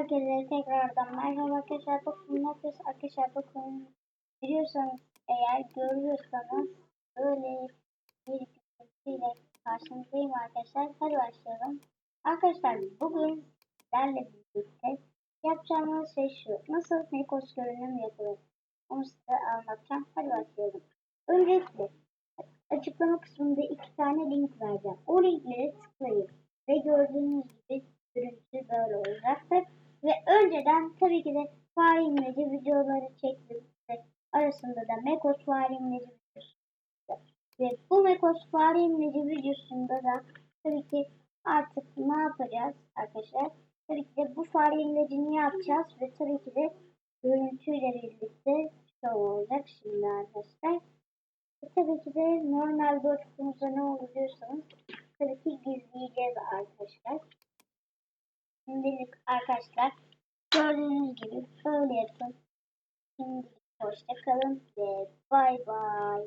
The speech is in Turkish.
Herkese tekrardan merhaba arkadaşlar. Bugün nefes arkadaşlar bakın biliyorsanız eğer görüyorsanız böyle bir görüntüyle karşınızdayım arkadaşlar. Hadi başlayalım. Arkadaşlar bugün sizlerle birlikte yapacağımız şey şu. Nasıl Mekos görünüm yapılır? Onu size anlatacağım. Hadi başlayalım. Öncelikle açıklama kısmında iki tane link vereceğim. O linkleri tıklayın. Ve gördüğünüz gibi görüntü böyle olacaktır. Ve önceden tabii ki de fare imleci videoları çektim. Arasında da Mekos fare imleci videosu. Ve bu Mekos fare imleci videosunda da tabii ki artık ne yapacağız arkadaşlar? Tabii ki de bu fare imlecini yapacağız ve tabii ki de görüntüyle birlikte şov olacak şimdi arkadaşlar. E, tabii ki de normal dostumuzda ne olur diyorsanız tabii ki gizleyeceğiz arkadaşlar. Şimdilik arkadaşlar gördüğünüz gibi böyle yapın. Şimdilik hoşça kalın ve bay bay.